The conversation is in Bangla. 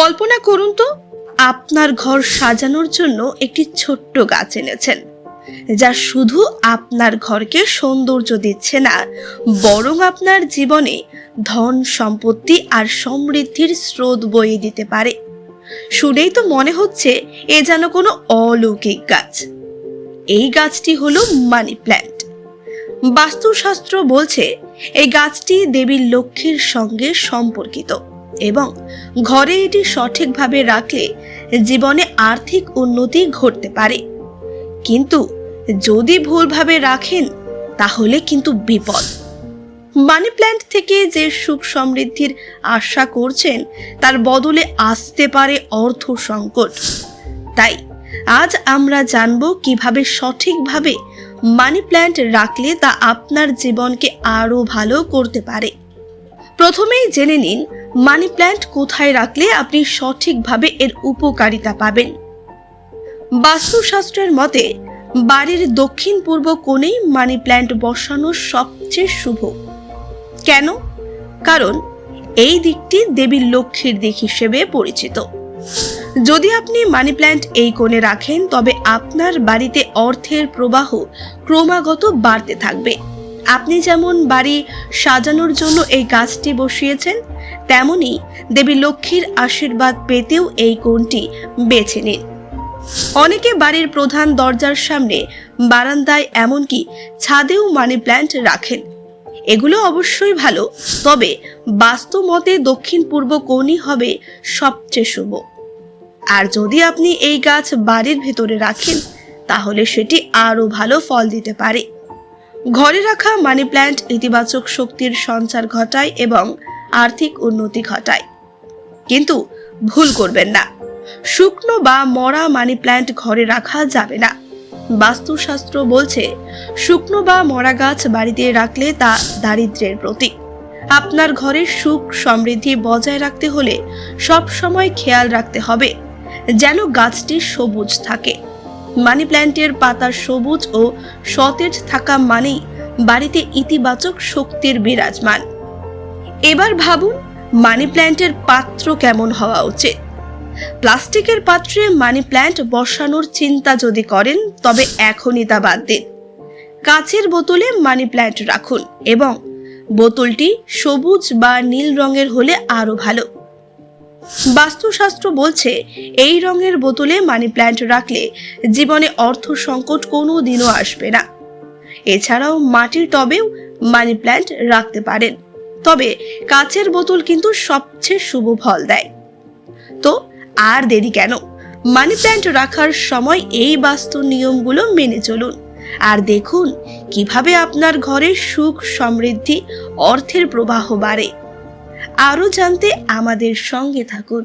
কল্পনা করুন তো, আপনার ঘর সাজানোর জন্য একটি ছোট্ট গাছ এনেছেন, যা শুধু আপনার ঘরকে সৌন্দর্য দিচ্ছে না, বরং আপনার জীবনে ধন, সম্পত্তি আর সমৃদ্ধির স্রোত বয়ে দিতে পারে। শুনেই তো মনে হচ্ছে এ যেন কোনো অলৌকিক গাছ। এই গাছটি হলো মানি প্ল্যান্ট। বাস্তুশাস্ত্র বলছে, এই গাছটি দেবীর লক্ষ্মীর সঙ্গে সম্পর্কিত। এবং ঘরে এটি সঠিকভাবে রাখলে জীবনে আর্থিক উন্নতি ঘটতে পারে। কিন্তু যদি ভুলভাবে রাখেন, তাহলে কিন্তু বিপদ। মানি প্ল্যান্ট থেকে যে সুখ সমৃদ্ধির আশা করছেন, তার বদলে আসতে পারে অর্থ সংকট। তাই আজ আমরা জানব কীভাবে সঠিকভাবে মানি প্ল্যান্ট রাখলে তা আপনার জীবনকে আরও ভালো করতে পারে। প্রথমেই জেনে নিন মানি প্ল্যান্ট কোথায় রাখলে আপনি সঠিকভাবে এর উপকারিতা পাবেন। বাস্তুশাস্ত্রের মতে, বাড়ির দক্ষিণ পূর্ব কোণেই মানি প্ল্যান্ট বসানো সবচেয়ে শুভ। কেন? কারণ, এই দিকটি দেবীর লক্ষ্মীর দিক হিসেবে পরিচিত। যদি আপনি মানি প্ল্যান্ট এই কোণে রাখেন, তবে আপনার বাড়িতে অর্থের প্রবাহ ক্রমাগত বাড়তে থাকবে। আপনি যেমন বাড়ি সাজানোর জন্য এই গাছটি বসিয়েছেন, তেমনি দেবী লক্ষ্মীর আশীর্বাদ পেতেও এই কোণটি বেছে নিন। অনেকে বাড়ির প্রধান দরজার সামনে বারান্দায় এমনকি ছাদেও মানি প্ল্যান্ট রাখেন। এগুলো অবশ্যই ভালো, তবে বাস্তু মতে দক্ষিণ পূর্ব কোণই হবে সবচেয়ে শুভ। আর যদি আপনি এই গাছ বাড়ির ভেতরে রাখেন, তাহলে সেটি আরও ভালো ফল দিতে পারে। ঘরে রাখা মানি প্ল্যান্ট ইতিবাচক শক্তির সঞ্চার ঘটায় এবং আর্থিক উন্নতি ঘটায়। কিন্তু ভুল করবেন না। শুকনো বা মরা মানি প্ল্যান্ট ঘরে রাখা যাবে না। বাস্তুশাস্ত্র বলছে, শুকনো বা মরা গাছ বাড়িতে রাখলে তা দারিদ্র্যের প্রতীক। আপনার ঘরের সুখ সমৃদ্ধি বজায় রাখতে হলে সব সময় খেয়াল রাখতে হবে, যেন গাছটি সবুজ থাকে। মানি প্ল্যান্টের পাতা সবুজ ও সতেজ থাকা মানেই বাড়িতে ইতিবাচক শক্তির বিরাজমান। এবার ভাবুন, মানি প্ল্যান্টের পাত্র কেমন হওয়া উচিত? প্লাস্টিকের পাত্রে মানি প্ল্যান্ট বসানোর চিন্তা যদি করেন, তবে এখনই তা বাদ দিন। কাচের বোতলে মানি প্ল্যান্ট রাখুন এবং বোতলটি সবুজ বা নীল রঙের হলে আরও ভালো। বাস্তুশাস্ত্র বলছে, এই রঙের বোতলে মানি প্ল্যান্ট রাখলে জীবনে অর্থ সংকট কোনো দিনও আসবে না। এছাড়াও মাটির টবেও মানি প্ল্যান্ট রাখতে পারেন। তবে কাচের বোতল কিন্তু সবচেয়ে শুভ ফল দেয়। তো আর দেরি কেন? মানি প্ল্যান্ট রাখার সময় এই বাস্তু নিয়মগুলো মেনে চলুন। আর দেখুন, কীভাবে আপনার ঘরে সুখ সমৃদ্ধি, অর্থের প্রবাহ বাড়ে। আরও জানতে আমাদের সঙ্গে থাকুন।